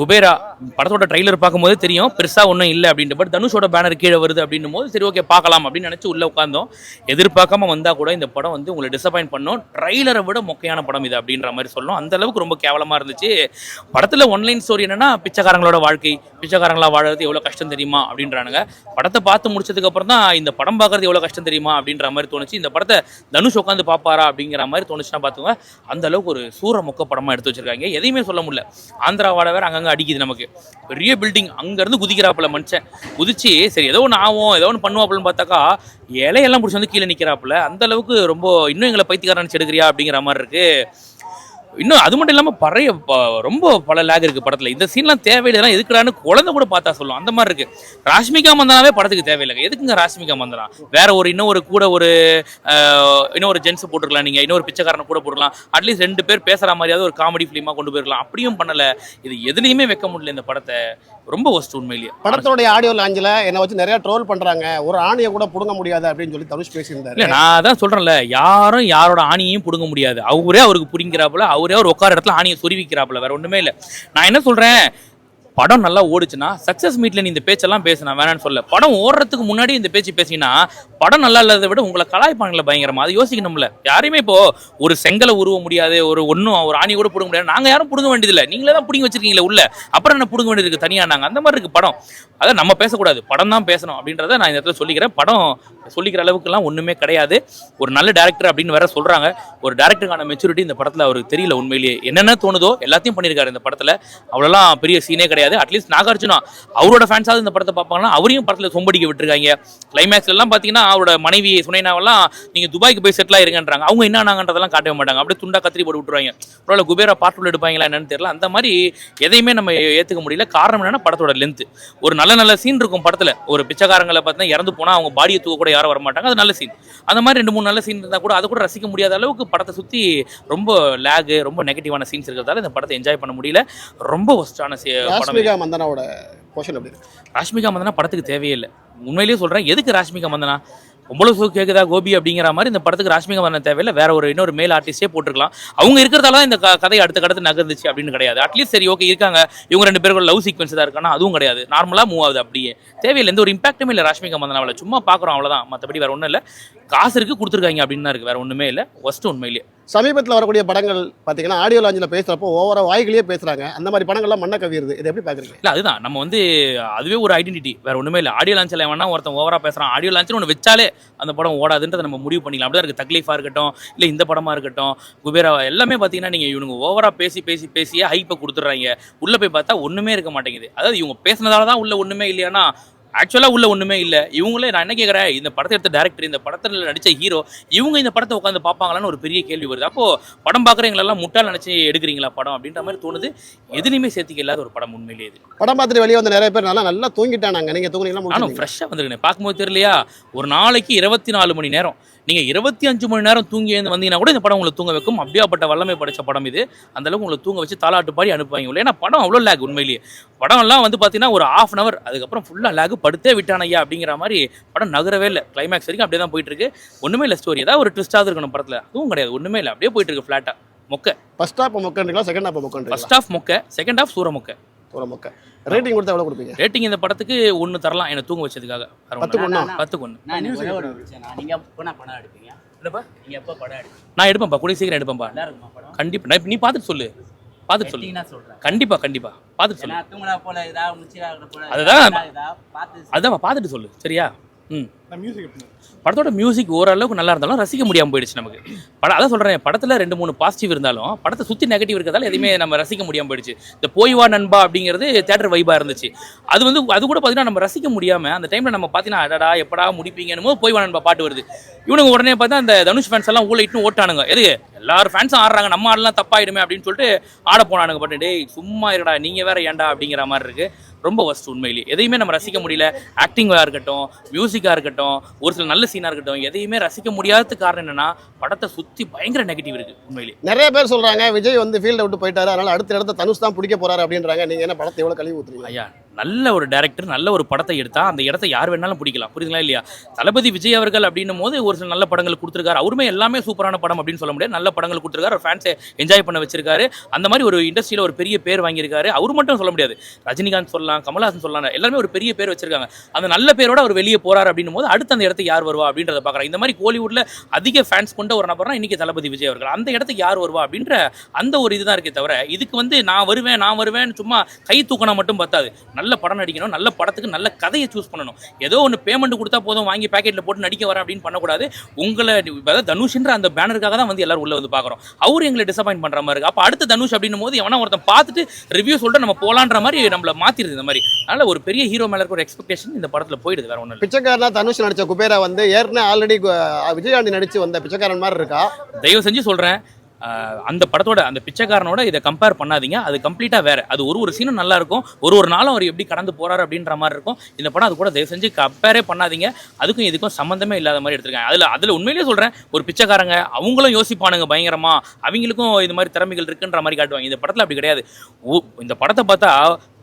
குபேரா படத்தோட ட்ரைலர் பார்க்கும்போது தெரியும். பெருசாக ஒன்றும் இல்லை அப்படின்ட்டு. பட் தனுஷோட பேனர் கீழே வருது அப்படின்னும் போது சரி ஓகே பார்க்கலாம் அப்படின்னு நினச்சி உள்ள உட்காந்தோம் எதிர்பார்க்காம வந்தால் கூட இந்த படம் வந்து உங்களை டிசப்பாயின்ட் பண்ணோம். ட்ரைலரை விட மொக்கையான படம் இது அப்படின்ற மாதிரி சொல்லணும். அந்த அளவுக்கு ரொம்ப கேவலமாக இருந்துச்சு. படத்தில் ஒன்லைன் ஸ்டோரி என்னன்னா பிச்சைக்காரங்களோட வாழ்க்கை பிச்சைக்காரங்களா வாழறது எவ்வளோ கஷ்டம் தெரியுமா அப்படின்றானுங்க. படத்தை பார்த்து முடிச்சதுக்கு அப்புறம் தான் இந்த படம் பார்க்கறது எவ்வளோ கஷ்டம் தெரியுமா அப்படின்ற மாதிரி தோணுச்சு. இந்த படத்தை தனுஷ் உட்காந்து பார்ப்பாரா அப்படிங்கிற மாதிரி தோணுச்சுன்னா பார்த்துங்க அந்த அளவுக்கு ஒரு சூர மொக்க படமாக எடுத்து வச்சிருக்காங்க. எதையுமே சொல்ல முடியல. ஆந்திரா வாட அங்கங்கே அடிக்குது நமக்கு. பெரிய பில்டிங் அங்கேருந்து குதிக்கிறாப்புல மனுஷன். குதிச்சு சரி ஏதோ ஒன்று ஆகும் ஏதோ ஒன்று பண்ணுவாப்புலன்னு பார்த்தாக்கா இலையெல்லாம் பிடிச்சி வந்து கீழே நிற்கிறாப்புல அந்த அளவுக்கு ரொம்ப இன்னும் எங்களை பைத்தியக்காரன் எடுக்கிறியா அப்படிங்கிற மாதிரி இருக்கு. இன்னும் அது மட்டும் இல்லாமல் பழைய ரொம்ப பல லேக் இருக்கு படத்தில். இந்த சீன்லாம் தேவையில்லை எதுக்குடான்னு குழந்தை கூட பார்த்தா சொல்லும். அந்த மாதிரி இருக்கு. ராஷ்மிகா மந்தனாவே படத்துக்கு தேவையில்லைங்க. எதுக்குங்க ராஷ்மிகா மந்தனா? வேற ஒரு இன்னும் ஒரு கூட ஒரு இன்னும் இன்னொரு ஜென்ஸ் போட்டுருக்கலாம் நீங்க. இன்னொரு பிச்சைக்காரனை கூட போட்டுக்கலாம் அட்லீஸ்ட் ரெண்டு பேர் பேசுற மாதிரியாவது ஒரு காமெடி ஃபிலிமா கொண்டு போயிருக்கலாம். அப்படியும் பண்ணலை. இது எதுலையுமே வைக்க முடியல இந்த படத்தை. ரொம்ப ஒஸ்ட் உண்மையிலேயே. படத்தோடைய ஆடியோ லாஞ்சில் என்னை வச்சு நிறைய ட்ரோல் பண்றாங்க. ஒரு ஆணியை கூட புடுங்க முடியாது அப்படின்னு சொல்லி தனுஷ் பேசியிருந்தாரு. இல்ல நான் அதான் சொல்றேன்ல யாரும் யாரோட ஆணியையும் புடுங்க முடியாது. அவரே அவருக்கு புடிங்கிறாப்புல அவரே அவர் உட்கார இடத்துல ஆணியை சொருவிக்கிறாப்புல வேற ஒண்ணுமே இல்ல. நான் என்ன சொல்றேன் படம் நல்லா ஓடுச்சுன்னா சக்ஸஸ் மீட்ல நீ இந்த பேச்செல்லாம் பேசினா வேணாம்னு சொல்ல படம் ஓடுறதுக்கு முன்னாடி இந்த பேச்சு பேசினா படம் நல்லா இல்லாத விட உங்களை கலாய்ப்பாங்களே பயங்கரமா. அது யோசிக்கணும்ல. யாரையுமே இப்போ ஒரு செங்கலை உருவ முடியாது ஒரு ஒன்றும் ஒரு ஆணி கூட பிடுங்க முடியாது. நாங்கள் யாரும் பிடுங்க வேண்டியதில்லை. நீங்களே தான் பிடிங்க வச்சிருக்கீங்களே உள்ள. அப்புறம் என்ன பிடுங்க வேண்டியது இருக்கு தனியாக நாங்கள் அந்த மாதிரி இருக்கு படம். அதை நம்ம பேசக்கூடாது. படம் தான் பேசணும் அப்படின்றத நான் இந்த இடத்துல சொல்லிக்கிறேன். படம் சொல்லிக்கிற அளவுக்குலாம் ஒன்றுமே கிடையாது. ஒரு நல்ல டேரக்டர் அப்படின்னு வேற சொல்றாங்க. ஒரு டேரக்டருக்கான மெச்சூரிட்டி இந்த படத்துல அவருக்கு தெரியல உண்மையிலேயே. என்னென்ன தோணுதோ எல்லாத்தையும் பண்ணியிருக்காரு இந்த படத்தில். அவ்வளோலாம் பெரிய சீனே கிடையாது. அட்லீஸ்ட் நாகார்ஜுனா அவரோட ஃபேன்ஸாவது இந்த படத்தை பார்ப்பாங்கன்னா அவரையும் படத்துல சொம்படிக்க விட்டுருக்காங்க. கிளைமேக்ஸ்ல எல்லாம் பாத்தீங்கன்னா அவரோட மனைவி சுனைனாவெல்லாம் நீங்க துபாய்க்கு போய் செட்டில் ஆயிருங்கன்றாங்க. அவங்க என்ன ஆனாங்கன்றதெல்லாம் காட்டவே மாட்டாங்க. அப்படியே துண்டா கத்திரி போட்டு விட்டுருவாங்க. ஒருவேளை குபேரா பாட்டுல எடுப்பாங்களா என்னன்னு தெரியல. அந்த மாதிரி எதையுமே நம்ம ஏத்துக்க முடியல. காரணம் என்னன்னா படத்தோட லென்த் ஒரு நல்ல நல்ல சீன் இருக்கும் படத்துல. ஒரு பிச்சைக்காரங்களை பார்த்தீங்கன்னா இறந்து போனா அவங்க பாடியை தூக்க கூட யாரும் வர மாட்டாங்க அது நல்ல சீன் அந்த மாதிரி ரெண்டு மூணு நல்ல சீன் இருந்தா கூட அதை கூட ரசிக்க முடியாத அளவுக்கு படத்தை சுத்தி ரொம்ப லேகு ரொம்ப நெகட்டிவான சீன்ஸ் இருக்கிறதால இந்த படத்தை என்ஜாய் பண்ண முடியல. ரொம்ப ஒஸ்டான படம். ராஷ்மிகா மந்தனாவோட போர்ஷன் எப்படி இருக்கு? ராஷ்மிகா மந்தனா படத்துக்கு தேவையில்லை. உண்மையிலேயே சொல்றேன் எதுக்கு ராஷ்மிகா மந்தனா? பொம்பளை சூ கேட்குதா கோபி அப்படிங்கிற மாதிரி இந்த படத்துக்கு ராஷ்மிகா மந்தனா தேவையில்லை. வேற ஒரு இன்னொரு மேல் ஆர்டிஸ்டே போட்டிருக்கலாம். அவங்க இருக்கிறதால தான் இந்த க- கதை அடுத்த கடத்து நகர்ந்துச்சு அப்படின்னு கிடையாது. அட்லீஸ்ட் சரி ஓகே இருக்காங்க. இவங்க ரெண்டு பேருக்கும் லவ் சீக்வன்ஸ் தான் இருக்கானா அதுவும் கிடையாது. நார்மலாக மூவ் ஆகுது அப்படியே. தேவையில்லை எந்த ஒரு இம்பாக்ட்டுமே இல்லை ராஷ்மிகா மந்தனாவில். சும்மா பார்க்குறோம் அவ்வளோதான் மற்றபடி வேற ஒன்றும் இல்லை. காசு இருக்கு கொடுத்துருக்காங்க அப்படின்னு தான் இருக்குது வேற ஒன்றுமே இல்லை. ஃபஸ்ட்டு உண்மையிலேயே. சமீபத்தில் வரக்கூடிய படங்கள் பார்த்தீங்கன்னா ஆடியோ லாஞ்சில் பேசுறப்போ ஓவரா வாய்களே பேசுகிறாங்க அந்த மாதிரி படங்கள்லாம் மண்ணை கவியிருது இதை எப்படி பார்க்குறீங்க இல்லை அதுதான். நம்ம வந்து அதுவே ஒரு ஐடென்டிட்டி வேறு ஒன்றுமே இல்லை. ஆடியோ லான்ச்சில் வேணா ஒருத்தன் ஓவரா பேசுகிறான் ஆடியோ லான்ச்னு ஒன்று வச்சாலே அந்த படம் ஓடாதுன்றதை நம்ம முடிவு பண்ணிக்கலாம். அப்படிதான் இருக்குது தக்லீஃபாக இருக்கட்டும் இல்லை இந்த படமாக இருக்கட்டும் குபேரா எல்லாமே பார்த்தீங்கன்னா நீங்கள் இவனுங்க ஓவராக பேசி பேசி பேசியே ஹைப்பை கொடுத்துட்றாங்க. உள்ளே போய் பார்த்தா ஒன்றுமே இருக்க மாட்டேங்குது. அதாவது இவங்க பேசுனதால தான் உள்ள ஒன்றுமே இல்லையானா ஆக்சுவலாக உள்ள ஒண்ணுமே இல்லை. இவங்களே நான் என்ன கேட்குறேன் இந்த படத்தை எடுத்த டேரக்டர் இந்த படத்தில் நடிச்ச ஹீரோ இவங்க இந்த படத்தை உட்காந்து பார்ப்பாங்களான்னு ஒரு பெரிய கேள்வி வருது. அப்போ படம் பார்க்குறவங்களெல்லாம் முட்டாள் நினைச்சு எடுக்கிறீங்களா படம் அப்படின்ற மாதிரி தோணுது. எதுலையுமே சேர்த்துக்க இல்லாத ஒரு படம் உண்மையிலேயே இது. படம் பார்த்துட்டு வெளியே வந்த நிறைய பேர் நல்லா நல்லா தூங்கிட்டானாங்க. நீங்க தூங்குனீங்களா முடிச்சிட்டீங்களா? ஃப்ரெஷ்ஷாக வந்துருக்கேன். பார்க்கும்போது தெரியலையா? ஒரு நாளைக்கு இருபத்தி நாலு மணி நேரம். நீங்கள் இருபத்தி அஞ்சு மணி நேரம் தூங்கி எழுந்து வந்தீங்கன்னா கூட இந்த படம் உங்களை தூங்க வைக்கும். அப்படியாப்பட்ட வல்லமை படைச்ச படம் இது. அந்த அளவுக்கு உங்களை தூங்க வச்சு தாலாட்டு பாடி அனுப்புவாங்க. உள்ள ஏன்னா படம் அவ்வளோ லேக் உண்மையிலேயே. படம் எல்லாம் வந்து பார்த்தீங்கன்னா ஒரு ஆஃப் அன் அவர் அதுக்கப்புறம் ஃபுல்லாக லேக் படுத்தே விட்டான் ஐயா அப்படிங்கிற மாதிரி படம் நகரவே இல்லை. கிளைமேக்ஸ் வரைக்கும் அப்படியே தான் போயிட்டு இருக்கு. ஒன்றுமே இல்லை ஸ்டோரி ஏதாவது ஒரு ட்விஸ்டாக இருக்கணும் படத்தில். அதுவும் கிடையாது. ஒன்றுமே இல்லை. அப்படியே போயிட்டு இருக்கு ஃப்ளாட்டாக மொக்க. ஃபர்ஸ்ட் ஹாப் மொக்கன்றீங்களா செகண்ட் ஹாப் மொக்கன்றீங்களா ஃபர்ஸ்ட் ஆஃப் மொக்க செகண்ட் ஆஃப் சூர மொக்க ஒரு மொக்க. ரேட்டிங் கொடுத்தா எவ்வளோ கொடுப்பீங்க? ரேட்டிங் இந்த படத்துக்கு ஒன்று தரலாம். என்னை தூங்க வச்சதுக்காக. பத்துக்கு. ஒண்ணா? பத்துக்கு ஒன்று நான் எனக்கு ஒரே ஒரு விஷயம் நான் நீங்க எப்போ நான் படம் எடுப்பீங்க? என்னப்பா? நீங்க எப்போ படம் எடுப்பீங்க? நான் எடுப்பேன்ப்பா. கூடிய சீக்கிரம் எடுப்பேன்ப்பா. படம்? கண்டிப்பா. நீ பார்த்துட்டு சொல்லு. பார்த்துட்டு சொல்லு. கண்டிப்பா கண்டிப்பா. பார்த்துட்டு சொல்லு. அதுதான். அதான் பார்த்துட்டு சொல்லு. சரியா? படத்தோட மியூசிக் ஓரளவுக்கு நல்லா இருந்தாலும் ரசிக்க முடியாம போயிடுச்சு நமக்கு. படம் அதான் சொல்றேன் படத்துல ரெண்டு மூணு பாசிட்டிவ் இருந்தாலும் படத்தை சுத்தி நெகட்டிவ் இருக்கிறதால எதுவுமே நம்ம ரசிக்க முடியாம போயிடுச்சு. இந்த போய் வா நண்பா அப்படிங்கிறது தேட்டர் வைபா இருந்துச்சு. அது வந்து அது கூட பாத்தீங்கன்னா நம்ம ரசிக்க முடியாம அந்த டைம்ல நம்ம பாத்தீங்கன்னா அடடா எப்படா முடிப்பீங்கன்னு போது போய் வா நண்பா பாட்டு வருது. இவனுங்க உடனே பார்த்தா அந்த தனுஷ் ஃபேன்ஸ் எல்லாம் ஊழ இட்டு ஓட்டானுங்க எது எல்லாரும் ஃபேன்ஸும் ஆடுறாங்க நம்ம ஆடலாம் தப்பாயிடுமே அப்படின்னு சொல்லிட்டு ஆட போனானுங்க பட் டேய் சும்மா இருடா நீங்க வேற ஏன்டா அப்படிங்கிற மாதிரி இருக்கு. ரொம்ப ஒஸ்ட் உண்மையிலேயே எதையுமே நம்ம ரசிக்க முடியல. ஆக்டிங்காக இருக்கட்டும் மியூசிக்காக இருக்கட்டும் ஒரு சில நல்ல சீனாக இருக்கட்டும் எதையுமே ரசிக்க முடியாததுக்கு காரணம் என்னன்னா படத்தை சுற்றி பயங்கர நெகட்டிவ் இருக்கு உண்மையிலேயே நிறைய பேர் சொல்றாங்க விஜய் வந்து ஃபீல்டை விட்டு போயிட்டாரு அதனால அடுத்த இடத்த தனுஷ் தான் பிடிக்க போறாரு அப்படின்றாங்க. நீங்க என்ன படத்தை எவ்வளவு கழுவி ஊத்துறீங்க? ஐயா நல்ல ஒரு டேரக்டர் நல்ல ஒரு படத்தை எடுத்தால் அந்த இடத்த யார் வேணாலும் பிடிக்கலாம். புரியுதுங்களா இல்லையா? தளபதி விஜய் அவர்கள் அப்படின்னும் போது ஒரு சில நல்ல படங்கள் கொடுத்துருக்காரு. அவருமே எல்லாமே சூப்பரான படம் அப்படின்னு சொல்ல முடியாது. நல்ல படங்கள் கொடுத்துருக்காரு. ஃபேன்ஸை என்ஜாய் பண்ண வச்சிருக்காரு. அந்த மாதிரி ஒரு இண்டஸ்ட்ரியில் ஒரு பெரிய பேர் வாங்கியிருக்காரு. அவர் மட்டும் சொல்ல முடியாது. ரஜினிகாந்த் சொல்லலாம் கமல்ஹாசன் சொல்லலாம் எல்லாருமே ஒரு பெரிய பேர் வச்சிருக்காங்க. அந்த நல்ல பேரோட அவர் வெளியே போறாரு அப்படின்னும் போது அடுத்த அந்த இடத்துக்கு யார் வருவா அப்படின்றத பார்க்குறாங்க இந்த மாதிரி கோலிவுட்ல அதிக ஃபேன்ஸ் கொண்ட ஒரு நபர்னா இன்னைக்கு தளபதி விஜய் அவர்கள். அந்த இடத்துக்கு யார் வருவா அப்படின்ற அந்த ஒரு இதுதான் இருக்கே தவிர இதுக்கு வந்து நான் வருவேன் நான் வருவேன் சும்மா கை தூக்கினா மட்டும் பத்தாது. நல்ல படம் நடிக்கணும் நல்ல படத்துக்கு நல்ல கதையை சூஸ் பண்ணணும். ஏதோ ஒன்று பேமெண்ட் கொடுத்தா போதும் வாங்கி பேக்கெட்டில் போட்டு நடிக்க வரேன் அப்படின்னு பண்ணக்கூடாது. உங்களை அதாவது தனுஷ்ன்ற அந்த பேனருக்காக தான் வந்து எல்லாரும் உள்ள வந்து பார்க்குறோம். அவரு எங்களை டிசப்பாயின்ட் பண்ணுற மாதிரி இருக்கு. அப்போ அடுத்த தனுஷ் அப்படின்னும் போது எவனா ஒருத்தன் பார்த்துட்டு ரிவ்யூ சொல்லிட்டு நம்ம போலான்ற மாதிரி நம்மள மாத்திருது இந்த மாதிரி. அதனால ஒரு பெரிய ஹீரோ மேல இருக்க ஒரு எக்ஸ்பெக்டேஷன் இந்த படத்தில் போயிடுது வேற ஒன்றும் பிச்சைக்காரனா தனுஷ் நடிச்ச குபேரா வந்து ஏற்கனவே ஆல்ரெடி விஜயகாந்தி நடிச்சு வந்த பிச்சைக்காரன் மாதிரி இருக்கா? தயவு செஞ்சு சொல்கிறேன் அந்த படத்தோட அந்த பிச்சைக்காரனோட இதை கம்பேர் பண்ணாதீங்க. அது கம்ப்ளீட்டாக வேறு. அது ஒரு ஒரு சீனும் நல்லா இருக்கும். ஒரு ஒரு நாளும் அவர் எப்படி கடந்து போகிறாரு அப்படின்ற மாதிரி இருக்கும். இந்த படம் அது கூட தயவு செஞ்சு கம்பேரே பண்ணாதீங்க. அதுக்கும் இதுக்கும் சம்மந்தமே இல்லாத மாதிரி எடுத்திருக்காங்க. அதில் அதில் உண்மையிலேயே சொல்கிறேன் ஒரு பிச்சைக்காரங்க அவங்களும் யோசிப்பானுங்க பயங்கரமாக அவங்களுக்கும் இது மாதிரி திறமைகள் இருக்குன்ற மாதிரி காட்டுவாங்க. இந்த படத்தில் அப்படி கிடையாது. இந்த படத்தை பார்த்தா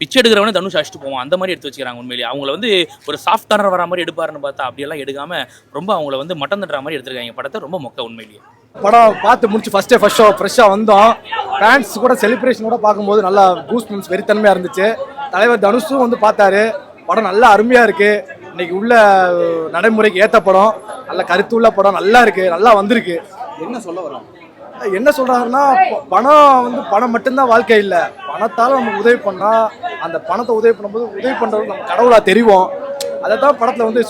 பிச்சை எடுக்கிறவனே தனுஷ் அடிச்சுட்டு போவோம் அந்த மாதிரி எடுத்து வச்சுக்கிறாங்க உண்மையிலேயே. அவங்கள வந்து ஒரு சாஃப்ட் கார்னர் வர மாதிரி எடுப்பாருன்னு பார்த்தா அப்படியெல்லாம் எடுக்காமல் ரொம்ப அவங்கள வந்து மட்டம் தட்டுற மாதிரி எடுத்திருக்காங்க. படத்தை ரொம்ப மொக்க உண்மையிலேயே. படம் பார்த்து முடிச்சு ஃபர்ஸ்ட் டே ஃபர்ஸ்ட் ஷோ ஃப்ரெஷ்ஷாக வந்தோம். ஃபேன்ஸ் கூட செலிப்ரேஷனோட பார்க்கும்போது நல்லா கூஸ் பம்ப்ஸ் வெறித்தன்மையாக இருந்துச்சு. தலைவர் தனுஷும் வந்து பார்த்தாரு. படம் நல்லா அருமையாக இருக்கு. இன்னைக்கு உள்ள நடைமுறைக்கு ஏற்ற படம். நல்ல கருத்துள்ள படம் நல்லா இருக்கு. நல்லா வந்திருக்கு. என்ன சொல்ல வரோம் என்ன சொல்றாருன்னா ப- பணம் வந்து பணம் மட்டும்தான் வாழ்க்கை இல்லை. பணத்தால நமக்கு உதவி பண்ணா அந்த பணத்தை உதவி பண்ணும்போது உதவி பண்றது நம்ம கடவுளா தெரிவோம். அதை தான் படத்துல வந்து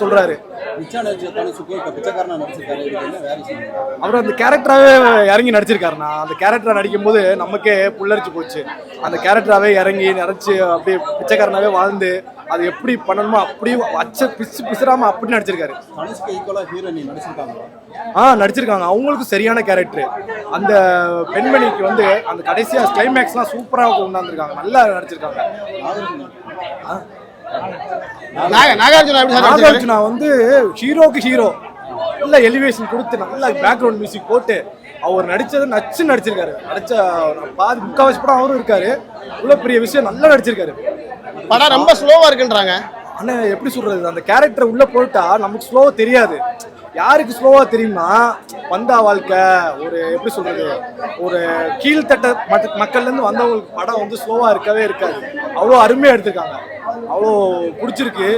நடிச்ச செய்யணும் அவர் அந்த கேரக்டராகவே இறங்கி நடிச்சிருக்காருண்ணா. அந்த கேரக்டரை நடிக்கும்போது நமக்கே புல்லரிச்சு போச்சு. அந்த கேரக்டராகவே இறங்கி நிறச்சி அப்படியே பிச்சைக்காரனாவே வாழ்ந்து அது எப்படி பண்ணணுமோ அப்படி அச்ச பிசு பிசுறாம அப்படி நடிச்சிருக்காரு. ஆ நடிச்சிருக்காங்க. அவங்களுக்கும் சரியான கேரக்டர் அந்த பெண்மணிக்கு வந்து அந்த கடைசியா கிளைமேக்ஸ்லாம் சூப்பராக கொண்டாந்துருக்காங்க. நல்லா நடிச்சிருக்காங்க. நாகார்ஜுனா எப்படி சார்? நாகார்ஜுனா வந்து ஹீரோக்கு ஹீரோ. நல்ல எலிவேஷன் கொடுத்து நல்ல பேக்ரவுண்ட் மியூசிக் போட்டு அவர் நடிச்சது நச்சு நடிச்சிருக்காரு. நடிச்ச பாதி முக்காவாசி படம் அவரும் இருக்காரு. இவ்வளோ பெரிய விஷயம் நல்லா நடிச்சிருக்காரு. படம் ரொம்ப ஸ்லோவா இருக்குன்றாங்க. ஆனா எப்படி சொல்றது? அந்த கேரக்டர் உள்ள போயிட்டா நமக்கு ஸ்லோவா தெரியாது. யாருக்கு ஸ்லோவா தெரியுமா வந்தா வாழ்க்கை ஒரு எப்படி சொல்றது? ஒரு கீழ்த்தட்ட மக்கள்ல இருந்து வந்தவங்களுக்கு படம் வந்து ஸ்லோவா இருக்கவே இருக்காது. அவ்வளோ அருமையா எடுத்திருக்காங்க. அவ்வளோ பிடிச்சிருக்கு.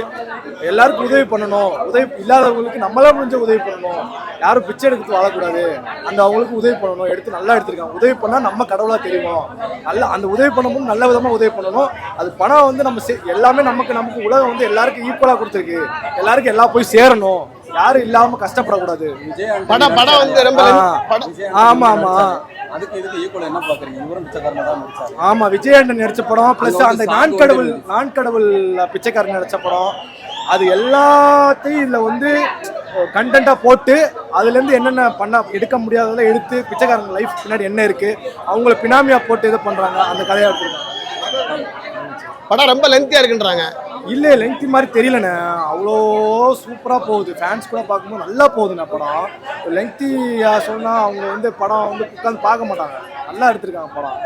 எல்லாருக்கும் உதவி பண்ணணும். உதவி இல்லாதவங்களுக்கு நம்மளா முடிஞ்ச உதவி பண்ணணும். யாரும் பிச்சை எடுத்து வாழக்கூடாது. அந்த அவங்களுக்கு உதவி பண்ணணும். எடுத்து நல்லா எடுத்திருக்காங்க. உதவி பண்ணால் நம்ம கடவுளாக தெரியும் நல்ல அந்த உதவி பண்ணும்போது நல்ல விதமாக உதவி பண்ணணும். அது பணம் வந்து நம்ம எல்லாமே நமக்கு நமக்கு உலகம் வந்து எல்லாருக்கும் ஈக்குவலாக கொடுத்துருக்கு. எல்லாருக்கும் எல்லாம் போய் சேரணும். யாரும் இல்லாம கஷ்டப்படக்கூடாது. படம் படம் வந்து ரொம்ப ஆமா, ஆமா. அதுக்கு இதுக்கு ஈக்குவல் என்ன பாக்குறீங்க? இவரும் பிச்சைக்காரனா தான் நடிச்சாரு. ஆமா விஜயாண்டன் நடிச்ச படம் பிளஸ் அந்த நான் கடவுள் நான் கடவுள் பிச்சைக்காரன் நடிச்ச படம் அது எல்லாத்தையும் இதுல வந்து கண்டென்ட்டா போட்டு அதுல இருந்து என்னென்ன பண்ண எடுக்க முடியாததெல்லாம் எடுத்து பிச்சைக்காரங்க லைஃப் பின்னாடி என்ன இருக்கு அவங்கள பினாமியா போட்டு இது பண்றாங்க அந்த கதையா எடுத்துருக்காங்க படம் ரொம்ப லென்த்தியாக இருக்குன்றாங்க. இல்லை லென்த்தி மாதிரி தெரியலண்ணே. அவ்வளோ சூப்பராக போகுது. ஃபேன்ஸ் கூட பார்க்கும்போது நல்லா போகுதுண்ணே படம். லென்த்தியாக சொன்னால் அவங்க வந்து படம் வந்து உட்காந்து பார்க்க மாட்டாங்க. நல்லா எடுத்திருக்காங்க படம்.